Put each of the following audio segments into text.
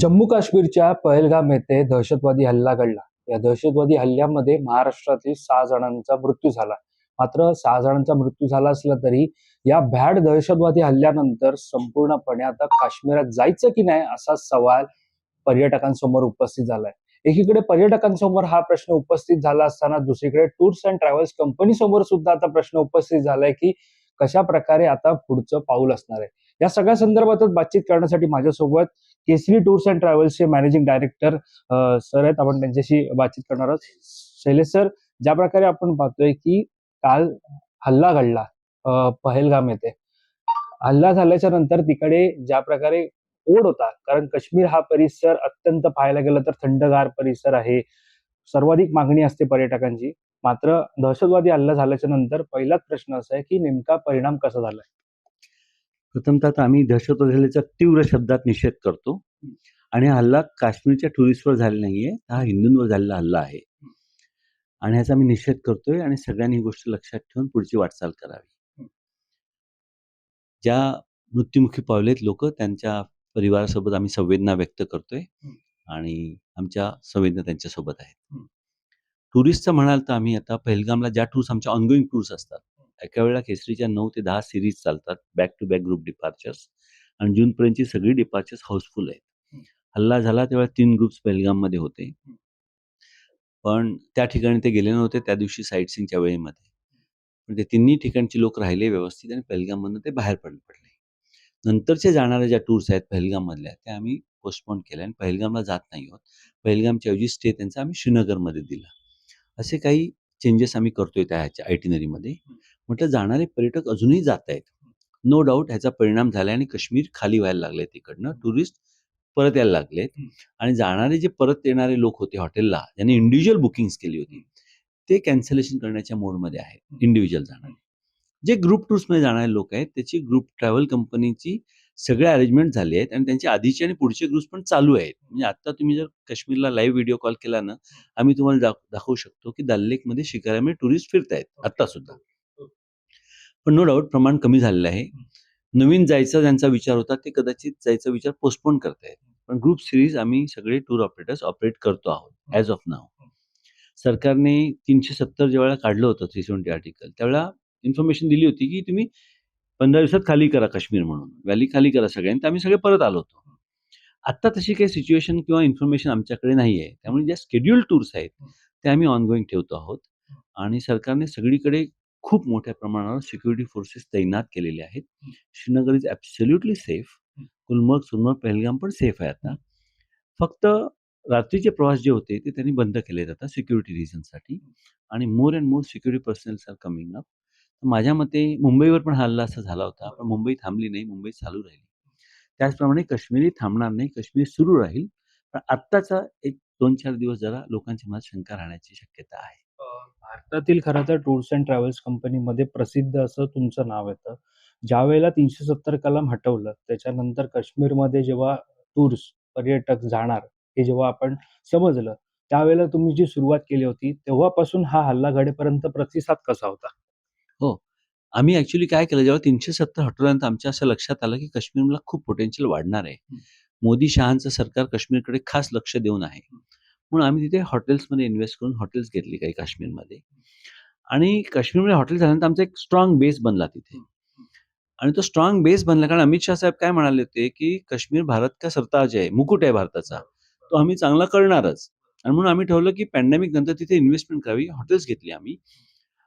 जम्मू काश्मीरच्या पहलगाम येथे दहशतवादी हल्ला घडला. या दहशतवादी हल्ल्यामध्ये महाराष्ट्रातील सहा जणांचा मृत्यू झाला. मात्र सहा जणांचा मृत्यू झाला असला तरी या भ्याड दहशतवादी हल्ल्यानंतर संपूर्णपणे आता काश्मीरात जायचं की नाही असा सवाल पर्यटकांसमोर उपस्थित झालाय. एकीकडे पर्यटकांसमोर हा प्रश्न उपस्थित झाला असताना दुसरीकडे टूर्स अँड ट्रॅव्हल्स कंपनी समोर सुद्धा आता प्रश्न उपस्थित झालाय की कशा प्रकारे आता पुढचं पाऊल असणार आहे. या सगळ्या संदर्भातच बातचीत करण्यासाठी माझ्यासोबत केसरी टूर्स अँड ट्रॅव्हल्सचे मॅनेजिंग डायरेक्टर सर आहेत. आपण त्यांच्याशी बातचीत करणार आहोत. शैलेश सर ज्या प्रकारे आपण पाहतोय की काल हल्ला घडला पहलगाम येथे. हल्ला झाल्याच्यानंतर तिकडे ज्या प्रकारे ओढ होता कारण काश्मीर हा परिसर अत्यंत पाहायला गेलं तर थंडगार परिसर आहे. सर्वाधिक मागणी असते पर्यटकांची. मात्र दहशतवादी हल्ला झाल्याच्यानंतर पहिलाच प्रश्न असा आहे की नेमका परिणाम कसा झालाय? प्रथमतः आम्ही दहशतवाद हल्ल्याचा तीव्र शब्दात निषेध करतो. आणि हा हल्ला काश्मीरच्या टुरिस्टवर झालेला नाहीये हा हिंदूंवर झालेला हल्ला आहे. आणि ह्याचा आम्ही निषेध करतोय आणि सगळ्यांनी ही गोष्ट लक्षात ठेवून पुढची वाटचाल करावी. ज्या मृत्युमुखी पावलेत लोक त्यांच्या परिवारासोबत आम्ही संवेदना व्यक्त करतोय आणि आमच्या संवेदना त्यांच्यासोबत आहेत. टुरिस्टचं म्हणाल तर आम्ही आता पहिलगामला ज्या टूर्स आमच्या ऑनगोईंग टूर्स असतात एका वेळेला केसरीच्या नऊ ते दहा सिरीज चालतात back to back group departures आणि जूनपर्यंतची सगळी डिपार्चर्स हाऊसफुल आहेत. हल्ला झाला तेव्हा तीन ग्रुप्स पेहलगाममध्ये होते. पण त्या ठिकाणी ते गेले नव्हते त्या दिवशी साईट सीनच्या वेळेमध्ये. पण ते तिन्ही ठिकाणची लोक राहिले व्यवस्थित आणि पेहलगाममधनं ते बाहेर पडले. पडले नंतरचे जाणाऱ्या ज्या टूर्स आहेत पेहलगाममधल्या त्या आम्ही पोस्टपोन केल्या आणि पेहलगामला जात नाही आहोत. पेहलगामच्या ऐवजी स्टे त्यांचा आम्ही श्रीनगरमध्ये दिला. असे काही चेंजेस आम्ही करतोय त्या ह्याच्या आयटिनरीमध्ये म्हटलं जाणारे पर्यटक अजूनही जात आहेत. नो डाऊट ह्याचा परिणाम झाला आणि काश्मीर खाली व्हायला लागले तिकडनं. टुरिस्ट परत यायला लागलेत. आणि जाणारे जे परत येणारे लोक होते हॉटेलला ज्यांनी इंडिव्हिज्युअल बुकिंग्स केली होती ते कॅन्सलेशन करण्याच्या मोडमध्ये आहेत इंडिव्हिज्युअल जाणारे. जे ग्रुप टूर्समध्ये जाणारे लोक आहेत त्याची ग्रुप ट्रॅव्हल कंपनीची सगळे अरेंजमेंट झाले आहेत आणि त्यांचे आधीचे आणि पुढचे ग्रुप्स पण चालू आहेत. म्हणजे आता तुम्ही जर काश्मीरला लाईव्ह व्हिडिओ कॉल केला ना आम्ही तुम्हाला दाख- दाखवू शकतो की दल लेकमध्ये शिकाऱ्यामध्ये टुरिस्ट फिरतायत आता सुद्धा पण नो डाऊट प्रमाण कमी झालेलं आहे. नवीन जायचा ज्यांचा विचार होता ते कदाचित जायचा विचार पोस्टपोन करतायत पण ग्रुप सिरीज आम्ही सगळे टूर ऑपरेटर्स ऑपरेट करतो आहोत ॲज ऑफ नाव सरकारने तीनशे सत्तर ज्या वेळेला काढलं होतं थ्री सेवन्टी आर्टिकल त्यावेळेला इन्फॉर्मेशन दिली होती की तुम्ही पंधरा दिवसात खाली करा काश्मीर म्हणून व्हॅली खाली करा सगळ्यांनी तर आम्ही सगळे परत आलो होतो. आत्ता तशी काही सिच्युएशन किंवा इन्फॉर्मेशन आमच्याकडे नाही आहे. त्यामुळे ज्या शेड्यूल टूर्स आहेत ते आम्ही ऑनगोईंग ठेवतो आहोत. आणि सरकारने सगळीकडे खूप मोठ्या प्रमाणावर सिक्युरिटी फोर्सेस तैनात केलेले आहेत. Srinagar is absolutely safe Gulmarg Sonmarg Pahalgam पण सेफ आहे आता. फक्त रात्रीचे प्रवास जे होते ते त्यांनी बंद केले जातात सिक्युरिटी रिझनसाठी आणि more and more security personnels are coming up माझ्या मते मुंबईवर पण हा हल्ला असा झाला होता. पण मुंबई थांबली नाही मुंबई चालू राहिली. त्याचप्रमाणे काश्मीरही थांबणार नाही काश्मीर सुरू राहील. पण आत्ताचा एक दोन चार दिवस जरा लोकांच्या मनात शंका राहण्याची शक्यता आहे. भारतातील खरं तर टूर्स अँड ट्रॅव्हल्स कंपनीमध्ये प्रसिद्ध असं तुमचं नाव येतं. ज्या वेळेला तीनशे सत्तर कलम हटवलं त्याच्यानंतर काश्मीरमध्ये जेव्हा टूर्स पर्यटक जाणार हे जेव्हा आपण समजलं त्यावेळेला तुम्ही जी सुरुवात केली होती तेव्हापासून हा हल्ला घडेपर्यंत प्रतिसाद कसा होता? आम्ही ॲक्च्युली काय केलं जेव्हा तीनशे सत्तर हटवल्यानंतर आमच्या असं लक्षात आलं की काश्मीरला खूप पोटेन्शियल वाढणार आहे. मोदी शहांचं सरकार काश्मीरकडे खास लक्ष देऊन आहे. म्हणून आम्ही तिथे हॉटेल्समध्ये इन्व्हेस्ट करून हॉटेल्स घेतली काही काश्मीरमध्ये. आणि काश्मीरमध्ये हॉटेल झाल्यानंतर आमचा एक स्ट्रॉंग बेस बनला तिथे. आणि तो स्ट्रॉंग बेस बनला कारण अमित शाह साहेब काय म्हणाले होते की काश्मीर भारत का सरताज आहे मुकुट आहे भारताचा. तो आम्ही चांगला करणारच. आणि म्हणून आम्ही ठरवलं की पॅन्डेमिक नंतर तिथे इन्व्हेस्टमेंट करावी हॉटेल्स घेतली आम्ही.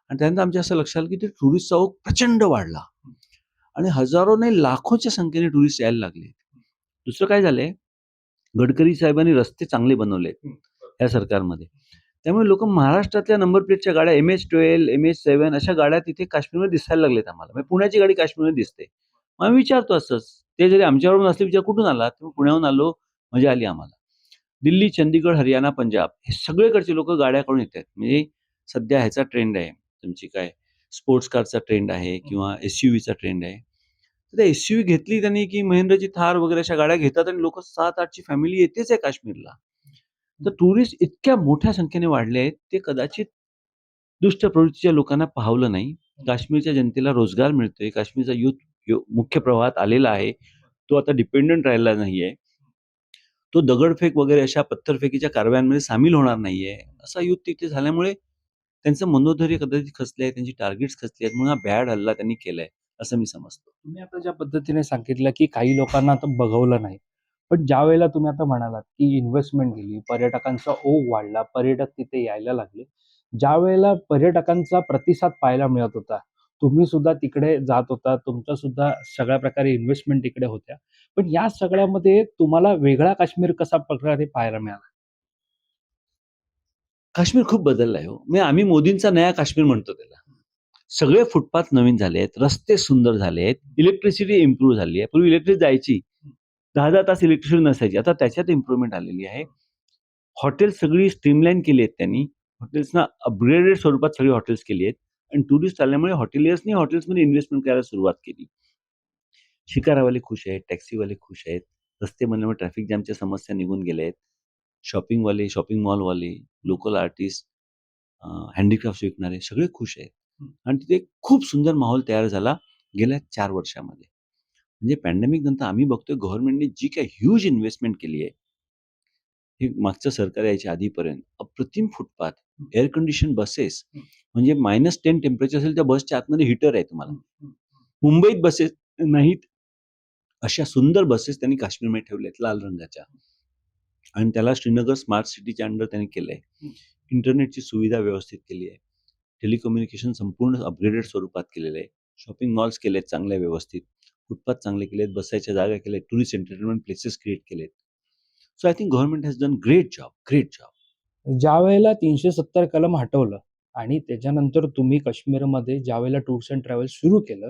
आणि त्यानंतर आमच्या असं लक्षात आलं की ते टुरिस्टचा ओघ प्रचंड वाढला. आणि हजारो नाही लाखोच्या संख्येने टुरिस्ट यायला लागले. दुसरं काय झालंय? गडकरी साहेबांनी रस्ते चांगले बनवले या सरकारमध्ये. त्यामुळे लोक महाराष्ट्रातल्या नंबर प्लेटच्या गाड्या M H twelve M H seven अशा गाड्या तिथे काश्मीरमध्ये दिसायला लागलेत आम्हाला. म्हणजे पुण्याची गाडी काश्मीरमध्ये दिसते. मग आम्ही विचारतो असंच. ते जरी आमच्यावरून असले विचार कुठून आला? तर पुण्याहून आलो मजा आली आम्हाला. दिल्ली चंदीगड हरियाणा पंजाब हे सगळीकडचे लोक गाड्या करून येतात. म्हणजे सध्या ह्याचा ट्रेंड आहे. तुमची काय स्पोर्ट्स कारचा ट्रेंड आहे किंवा एस यू व्हीचा ट्रेंड आहे. तर एस यू व्ही घेतली त्यांनी की महिंद्राची थार वगैरे अशा गाड्या घेतात आणि लोक सात आठची फॅमिली येतेच आहे काश्मीरला. तर टुरिस्ट इतक्या मोठ्या संख्येने वाढले आहेत ते कदाचित दुष्ट प्रवृत्तीच्या लोकांना पाहवलं नाही. काश्मीरच्या जनतेला रोजगार मिळतोय. काश्मीरचा युथ मुख्य प्रवाहात आलेला आहे. तो आता डिपेंडंट राहिला नाही आहे तो दगडफेक वगैरे अशा पत्थरफेकीच्या कारवायांमध्ये सामील होणार नाहीये. असा युथ तिथे झाल्यामुळे त्यांचं मनोधैर्य कदाचित खचले आहे त्यांची टार्गेट्स खचली आहेत म्हणून हा बॅड हल्ला त्यांनी केलाय असं मी समजतो. तुम्ही आता ज्या पद्धतीने सांगितलं की काही लोकांना आता बघवलं नाही पण ज्या वेळेला तुम्ही आता म्हणालात की इन्व्हेस्टमेंट गेली पर्यटकांचा ओघ वाढला पर्यटक तिथे यायला लागले ज्या वेळेला पर्यटकांचा प्रतिसाद पाहायला मिळत होता तुम्ही सुद्धा तिकडे जात होता तुमचा सुद्धा सगळ्या प्रकारे इन्व्हेस्टमेंट तिकडे होत्या पण या सगळ्यामध्ये तुम्हाला वेगळा काश्मीर कसा प्रकारे पाहायला मिळाला? काश्मीर खूप बदललाय हो. म्हणजे आम्ही मोदींचा नया काश्मीर म्हणतो त्याला. सगळे फुटपाथ नवीन झाले आहेत रस्ते सुंदर झाले आहेत इलेक्ट्रिसिटी इम्प्रूव्ह झाली आहे. पूर्वी इलेक्ट्रिक जायची दहा दहा तास इलेक्ट्रिसिटी नसायची. आता त्याच्यात इम्प्रूव्हमेंट आलेली आहे. हॉटेल सगळी स्ट्रीमलाईन केली आहेत त्यांनी. हॉटेल्सना अपग्रेडेड स्वरूपात सगळी हॉटेल्स केली आहेत. आणि टुरिस्ट आल्यामुळे हॉटेलियर्सनी हॉटेल्समध्ये इन्व्हेस्टमेंट करायला सुरुवात केली. शिकारावाले खुश आहेत टॅक्सीवाले खुश आहेत. रस्ते बनल्यामुळे ट्रॅफिक जॅमच्या समस्या निघून गेल्या आहेत. शॉपिंगवाले शॉपिंग मॉलवाले लोकल आर्टिस्ट हँडीक्राफ्ट विकणारे सगळे खुश आहेत. आणि तिथे खूप सुंदर माहोल तयार झाला गेल्या चार वर्षामध्ये. म्हणजे पॅन्डेमिक नंतर आम्ही बघतोय गव्हर्नमेंटने जी काही ह्यूज इन्व्हेस्टमेंट केली आहे हे मागचं सरकार यायच्या आधीपर्यंत अप्रतिम फुटपाथ एअर कंडिशन बसेस हं. म्हणजे मायनस टेन टेम्परेचर असेल त्या बसच्या आतमध्ये हिटर आहे तुम्हाला. मुंबईत बसेस नाहीत अशा सुंदर बसेस त्यांनी काश्मीरमध्ये ठेवल्या आहेत लाल रंगाच्या. आणि त्याला श्रीनगर स्मार्ट सिटीच्या अंडर त्यांनी केलं आहे हं. इंटरनेटची सुविधा व्यवस्थित केली आहे. टेलिकम्युनिकेशन संपूर्ण अपग्रेडेड स्वरूपात केलेलं आहे. शॉपिंग मॉल्स केले आहेत चांगल्या व्यवस्थित. फुटपाथ चांगले केले आहेत बसायच्या जागा केल्या टुरिस्ट एंटरटेनमेंट प्लेसेस क्रिएट केलेत. So I think government has done great job great job ज्या वेळेला तीनशे सत्तर कलम हटवलं आणि त्याच्यानंतर तुम्ही काश्मीरमध्ये ज्या वेळेला टूर्स अँड ट्रॅव्हल सुरू केलं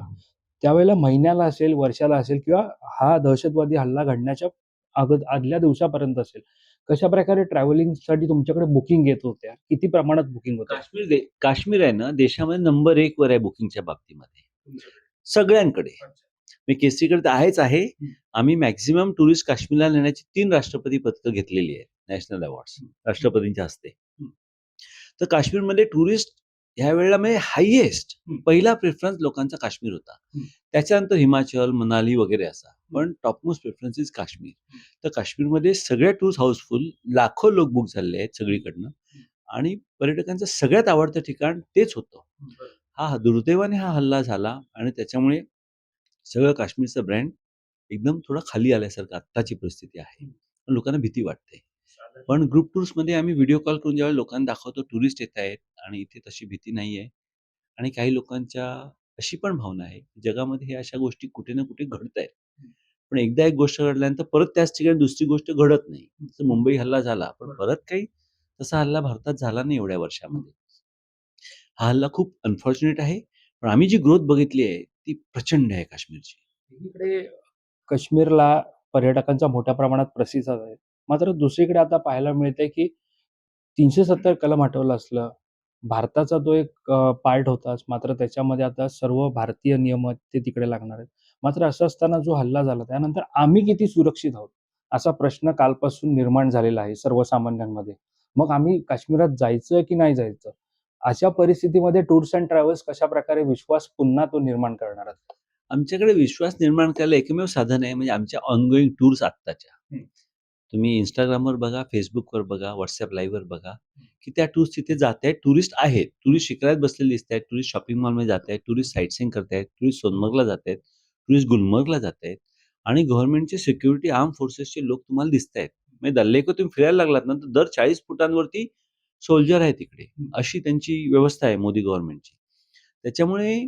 त्यावेळेला महिन्याला असेल वर्षाला असेल किंवा हा दहशतवादी हल्ला घडण्याच्या अगोद आदल्या दिवसापर्यंत असेल कशा प्रकारे ट्रॅव्हलिंगसाठी तुमच्याकडे बुकिंग येत होत्या? किती प्रमाणात बुकिंग होत्या? काश्मीर काश्मीर आहे ना देशामध्ये नंबर एक वर आहे बुकिंगच्या बाबतीमध्ये. सगळ्यांकडे. मी केसरीकडे तर आहेच आहे. आम्ही मॅक्झिमम टुरिस्ट काश्मीरला नेण्याची तीन राष्ट्रपती पदकं घेतलेली आहेत नॅशनल अवॉर्ड्स राष्ट्रपतींच्या हस्ते. तर काश्मीरमध्ये टुरिस्ट ह्या वेळेला म्हणजे हायएस्ट. पहिला प्रेफरन्स लोकांचा काश्मीर होता. त्याच्यानंतर हिमाचल मनाली वगैरे असा पण टॉपमोस्ट प्रेफरन्स इज काश्मीर. तर काश्मीरमध्ये सगळ्या टूर्स हाऊसफुल लाखो लोक बुक झाले आहेत सगळीकडनं आणि पर्यटकांचं सगळ्यात आवडतं ठिकाण तेच होतं. हा दुर्दैवाने हा हल्ला झाला आणि त्याच्यामुळे सगळं काश्मीरचं ब्रँड एकदम थोडं खाली आल्यासारखं आत्ताची परिस्थिती आहे. पण लोकांना भीती वाटते. पण ग्रुप टूर्समध्ये आम्ही व्हिडिओ कॉल करून ज्यावेळी लोकांना दाखवतो टुरिस्ट येत आहेत आणि इथे तशी भीती नाही आहे. आणि काही लोकांच्या अशी पण भावना आहे जगामध्ये हे अशा गोष्टी कुठे ना कुठे घडत आहेत. पण एकदा एक गोष्ट घडल्यानंतर परत त्याच ठिकाणी दुसरी गोष्ट घडत नाही. जसं मुंबई हल्ला झाला पण परत काही तसा हल्ला भारतात झाला नाही एवढ्या वर्षामध्ये. हा. हल्ला खूप अनफॉर्च्युनेट आहे. पण आम्ही जी ग्रोथ बघितली आहे ती प्रचंड आहे काश्मीरची. इकडे काश्मीरला पर्यटकांचा मोठ्या प्रमाणात प्रसिद्ध आहे. मात्र दुसरीकडे आता पाहायला मिळते की तीनशे सत्तर कलम हटवलं असलं भारताचा तो एक पार्ट होताच. मात्र त्याच्यामध्ये आता सर्व भारतीय नियम ते तिकडे लागणार आहेत. मात्र असं असताना जो हल्ला झाला त्यानंतर आम्ही किती सुरक्षित आहोत? असा प्रश्न कालपासून निर्माण झालेला आहे सर्वसामान्यांमध्ये. मग आम्ही काश्मीरात जायचं की नाही जायचं? अशा परिस्थितीमध्ये टूर्स अँड ट्रॅव्हल्स कशा प्रकारे विश्वास पुन्हा तो निर्माण करणार आहेत आमच्याकडे विश्वास निर्माण करायला एकमेव साधन आहे म्हणजे आमच्या ऑनगोईंग टूर्स आत्ताच्या. तुम्ही इंस्टाग्रामवर बघा फेसबुकवर बघा व्हॉट्सअप लाईव्हवर बघा की त्या टूर्स तिथे जात आहेत टुरिस्ट आहेत. टुरिस्ट शिकरायत बसलेले दिसत आहेत टुरिस्ट शॉपिंग मॉलमध्ये जात आहेत टुरिस्ट साईट सीइंग करत आहेत टुरिस्ट सोनमर्गला जात आहेत टुरिस्ट गुलमर्गला जात आहेत. आणि गव्हर्नमेंटचे सिक्युरिटी आर्म फोर्सेसचे लोक तुम्हाला दिसत आहेत. म्हणजे दल्लेको तुम्ही फिरायला लागलात ना तर दर चाळीस फुटांवरती सोल्जर आहे तिकडे. अशी त्यांची व्यवस्था आहे मोदी गव्हर्नमेंटची. त्याच्यामुळे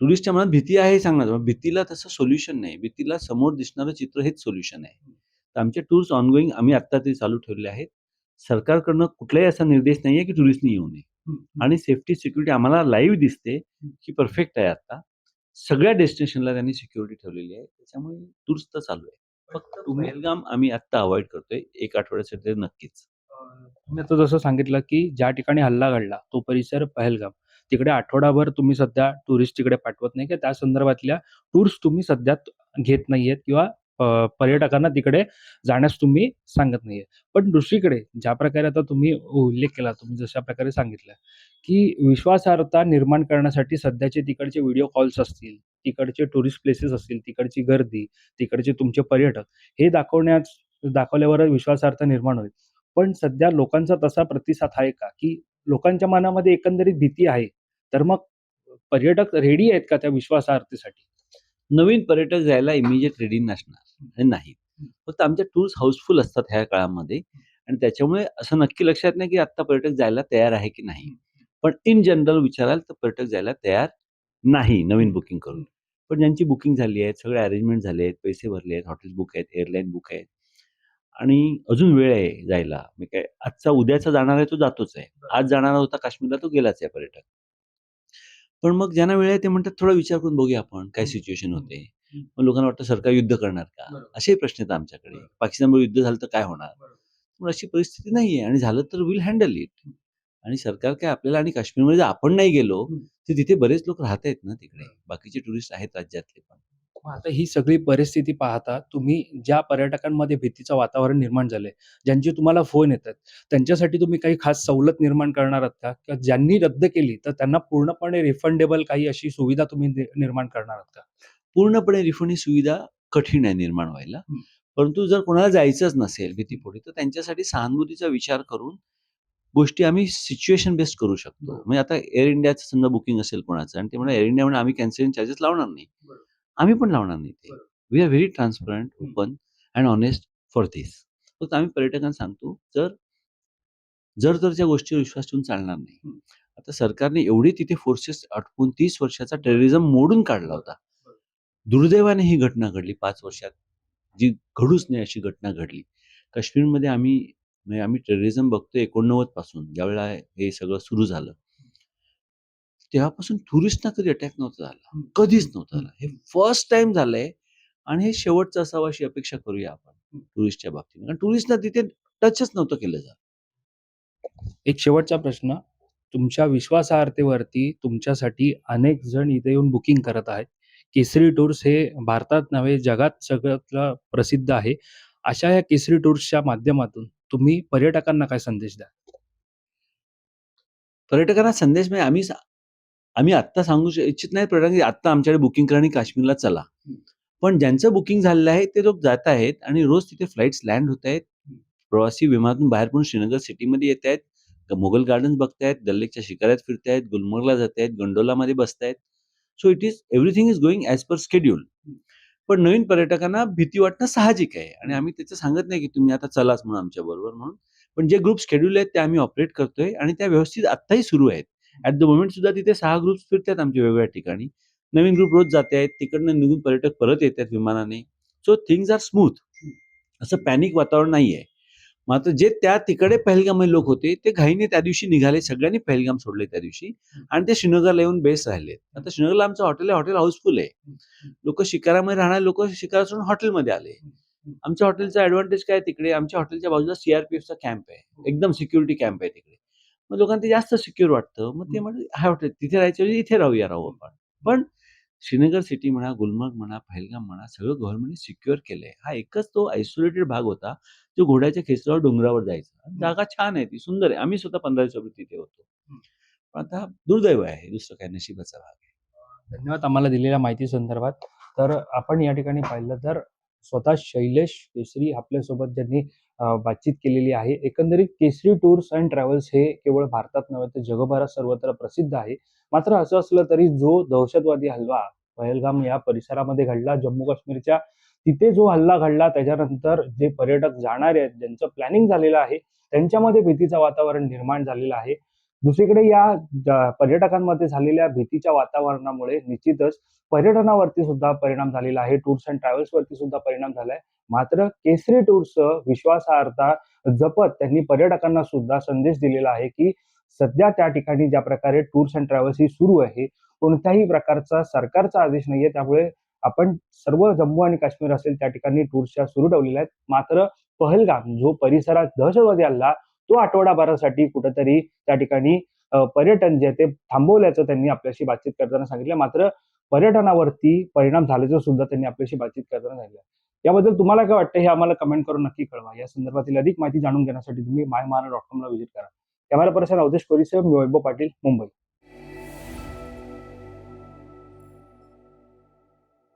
टुरिस्टच्या मनात भीती आहे सांगणार भीतीला तसं सोल्युशन नाही. भीतीला समोर दिसणारं चित्र हेच सोल्युशन आहे. तर आमचे टूर्स ऑनगोईंग आम्ही आत्ता ते चालू ठेवले आहेत. सरकारकडनं कुठलाही असा निर्देश नाही आहे की टुरिस्टनी येऊ नये. आणि सेफ्टी सिक्युरिटी आम्हाला लाईव्ह दिसते की परफेक्ट आहे आता. सगळ्या डेस्टिनेशनला त्यांनी सिक्युरिटी ठेवलेली आहे. त्याच्यामुळे टूर्स तर चालू आहे. फक्त पहलगाम आम्ही आत्ता अवॉइड करतोय. एक आठवड्यासाठी नक्कीच. तुम्ही आता जसं सांगितलं की ज्या ठिकाणी हल्ला घडला तो परिसर पहलगाम. तिकडे आठवडाभर तुम्ही सध्या टुरिस्ट तिकडे पाठवत नाही किंवा त्या संदर्भातल्या टूर्स तुम्ही सध्या घेत नाहीयेत किंवा पर्यटकांना तिकडे जाण्यास तुम्ही सांगत नाहीये पण दुसरीकडे ज्या प्रकारे आता तुम्ही उल्लेख केला तुम्ही जशा प्रकारे सांगितलं की विश्वासार्हता निर्माण करण्यासाठी सध्याचे तिकडचे व्हिडिओ कॉल्स असतील तिकडचे टुरिस्ट प्लेसेस असतील तिकडची गर्दी तिकडचे तुमचे पर्यटक हे दाखवण्यास दाखवल्यावर विश्वासार्हता निर्माण होईल. पण सध्या लोकांचा तसा प्रतिसाद आहे का? की लोकांच्या मनामध्ये एकंदरीत भीती आहे तर मग पर्यटक रेडी आहेत का त्या विश्वासार्हतेसाठी? नवीन पर्यटक जायला इमिजिएट रेडी नसणार नाही. फक्त आमच्या टूर्स हाऊसफुल असतात ह्या काळामध्ये आणि त्याच्यामुळे असं नक्की लक्षात नाही की आत्ता पर्यटक जायला तयार आहे की नाही. पण इन जनरल विचाराल तर पर्यटक जायला तयार नाही नवीन बुकिंग करून. पण ज्यांची बुकिंग झाली आहे सगळे अरेंजमेंट झाले आहेत पैसे भरले आहेत हॉटेल्स बुक आहेत एअरलाईन बुक आहेत आणि अजून वेळ आहे जायला. मी काय आजचा उद्याचा जाणार आहे तो जातोच आहे. आज जाणारा होता काश्मीरला तो गेलाच आहे पर्यटक. पण मग ज्यांना वेळ आहे ते म्हणतात थोडा विचार करून बघूया आपण काय सिच्युएशन होते. मग लोकांना वाटतं सरकार युद्ध करणार का. असेही प्रश्न आहेत आमच्याकडे. बरोबर. पाकिस्तानबरोबर युद्ध झालं तर काय होणार. पण अशी परिस्थिती नाहीये आणि झालं तर विल हँडल इट आणि सरकार काय आपल्याला आणि काश्मीरमध्ये आपण नाही गेलो. तर तिथे बरेच लोक राहत आहेत ना तिकडे. बाकीचे टुरिस्ट आहेत राज्यातले पण. आता ही सगळी परिस्थिती पाहता तुम्ही ज्या पर्यटकांमध्ये भीतीचं वातावरण निर्माण झालंय ज्यांचे तुम्हाला फोन येतात त्यांच्यासाठी तुम्ही काही खास सवलत निर्माण करणार आहात का किंवा ज्यांनी रद्द केली तर त्यांना पूर्णपणे रिफंडेबल काही अशी सुविधा तुम्ही निर्माण करणार आहात का पूर्णपणे रिफंड ही सुविधा कठीण आहे निर्माण व्हायला. परंतु जर कोणाला जायचंच नसेल भीतीपोटी तर त्यांच्यासाठी सहानुभूतीचा विचार करून गोष्टी आम्ही सिच्युएशन बेस्ड करू शकतो. म्हणजे आता एअर इंडियाचं समजा बुकिंग असेल कोणाचं आणि ते म्हणा एअर इंडिया म्हणून आम्ही कॅन्सलिंग चार्जेस लावणार नाही. आम्ही पण लावणार नाही ते. We are very transparent. Open and honest for this फक्त आम्ही पर्यटकांना सांगतो जर जर तरच्या गोष्टीवर विश्वास ठेवून चालणार नाही. आता सरकारने एवढे तिथे फोर्सेस अटकून तीस वर्षाचा टेररिझम मोडून काढला होता. दुर्दैवाने ही घटना घडली. पाच वर्षात जी घडूच नाही अशी घटना घडली. काश्मीरमध्ये आम्ही म्हणजे आम्ही टेररिझम बघतोय एकोणनव्वदपासून. ज्यावेळेला हे सगळं सुरू झालं. तेव्हापासून टुरिस्टना कधी अटॅक नव्हता झाला. कधीच नव्हता झाला. हे फर्स्ट टाइम झालंय आणि हे शेवटचं असावं अशी अपेक्षा करूया आपण टुरिस्टच्या बाबतीत. कारण टुरिस्टना तिथे टचच नव्हतं केलं जात. एक शेवटचा प्रश्न. तुमच्या विश्वासार्हतेवरती तुमच्यासाठी अनेक जण इथे येऊन बुकिंग करत आहेत. केसरी टूर्स हे भारतात नव्हे जगात सगळ्यात प्रसिद्ध आहे. अशा या केसरी टूर्सच्या माध्यमातून तुम्ही पर्यटकांना काय संदेश द्या पर्यटकांना संदेश म्हणजे आम्ही आम्ही आत्ता सांगू इच्छित नाही पर्यटक आत्ता आमच्याकडे बुकिंग करा आणि काश्मीरला चला. पण ज्यांचं बुकिंग झालेलं आहे ते लोक जात आहेत आणि रोज तिथे फ्लाईट्स लँड होत आहेत. प्रवासी विमानातून बाहेर पडून श्रीनगर सिटीमध्ये येत आहेत. मोगल गार्डन्स बघतायत दल्लेकच्या शिकाऱ्यात फिरतायत गुलमर्गला जात आहेत गंडोलामध्ये बसतायत so it is everything is going as per schedule पण नवीन पर्यटकांना भीती वाटणं साहजिक आहे. आणि आम्ही त्याचं सांगत नाही की तुम्ही आता चलाच म्हणून आमच्या बरोबर म्हणून. पण जे ग्रुप शेड्यूल आहेत ते आम्ही ऑपरेट करतोय आणि त्या व्यवस्थित आत्ताही सुरू आहेत. ॲट द मोमेंट सुद्धा तिथे सहा ग्रुप फिरतात आमच्या वेगवेगळ्या ठिकाणी. नवीन ग्रुप रोज जाते आहेत तिकडनं निघून पर्यटक परत येतात विमानाने. सो थिंग्स आर स्मूथ असं पॅनिक वातावरण नाही आहे मात्र जे त्या तिकडे पहलगाममध्ये लोक होते ते घाईने त्या दिवशी निघाले सगळ्यांनी पहलगाम सोडले त्या दिवशी. आणि ते श्रीनगरला येऊन बेस राहिले. आता श्रीनगरला आमचं हॉटेल आहे हॉटेल हाऊसफुल आहे. लोक शिकारामध्ये राहणारे लोक शिकारा सोडून हॉटेलमध्ये आले. आमच्या हॉटेलचा ऍडव्हान्टेज काय तिकडे? आमच्या हॉटेलच्या बाजूला सीआरपीएफचा कॅम्प आहे. एकदम सिक्युरिटी कॅम्प आहे तिकडे. मग लोकांना ते जास्त सिक्युअर वाटतं. मग ते म्हणजे हा हॉटेल तिथे राहायच्या ऐवजी इथे राहूया राहू आपण. पण श्रीनगर सिटी म्हणा गुलमर्ग म्हणा पहलगाम म्हणा सगळं गव्हर्नमेंटने सिक्युअर केलंय. हा एकच तो आयसोलेटेड भाग होता जो घोड्याच्या खेचरावर डोंगरावर जायचा. जागा छान आहे ती सुंदर आहे. आम्ही स्वतः पंधरा दिवसापूर्वी तिथे होतो. पण आता दुर्दैव आहे दुसरं काय नशिबाचा भाग आहे. धन्यवाद आम्हाला दिलेल्या माहिती संदर्भात. तर आपण या ठिकाणी पाहिलं तर स्वतः शैलेश केसरी आपल्यासोबत ज्यांनी बातचीत केलेली आहे. एकंदरीत केसरी टूर्स अँड ट्रॅव्हल्स हे केवळ भारतात नव्हे तर जगभरात सर्वत्र प्रसिद्ध आहे. मात्र असं असलं तरी जो दहशतवादी हल्ला पहलगाम या परिसरामध्ये घडला जम्मू काश्मीरच्या तिथे जो हल्ला घडला त्याच्यानंतर जे पर्यटक जाणारे आहेत ज्यांचं प्लॅनिंग झालेलं आहे त्यांच्यामध्ये भीतीचं वातावरण निर्माण झालेलं आहे. दुसरीकडे या पर्यटकांमध्ये झालेल्या भीतीच्या वातावरणामुळे निश्चितच पर्यटनावरती सुद्धा परिणाम झालेला आहे. टूर्स अँड ट्रॅव्हल्स वरती सुद्धा परिणाम झालाय. मात्र केसरी टूर्स विश्वासार्हता जपत त्यांनी पर्यटकांना सुद्धा संदेश दिलेला आहे की सध्या त्या ठिकाणी ज्या प्रकारे टूर्स अँड ट्रॅव्हल्स ही सुरू आहे कोणत्याही प्रकारचा सरकारचा आदेश नाहीये. त्यामुळे आपण सर्व जम्मू आणि काश्मीर असेल त्या ठिकाणी टूर्सच्या सुरू ठेवलेल्या आहेत. मात्र पहलगाम जो परिसरात दहशतवादी हल्ला तो आठवडाभरासाठी कुठेतरी त्या ठिकाणी पर्यटन जे ते थांबवल्याचं त्यांनी आपल्याशी बातचीत करताना सांगितलं. मात्र पर्यटनावरती परिणाम झाल्याचं सुद्धा त्यांनी आपल्याशी बातचीत करताना सांगितलं. याबद्दल तुम्हाला काय वाटतं हे आम्हाला कमेंट करून नक्की कळवा. या संदर्भातील अधिक माहिती जाणून घेण्यासाठी तुम्ही माय महाराष्ट्र डॉट कॉमला व्हिजिट करा. कॅमेरा पर्सन अवधेश परिसर मी वैभव पाटील मुंबई.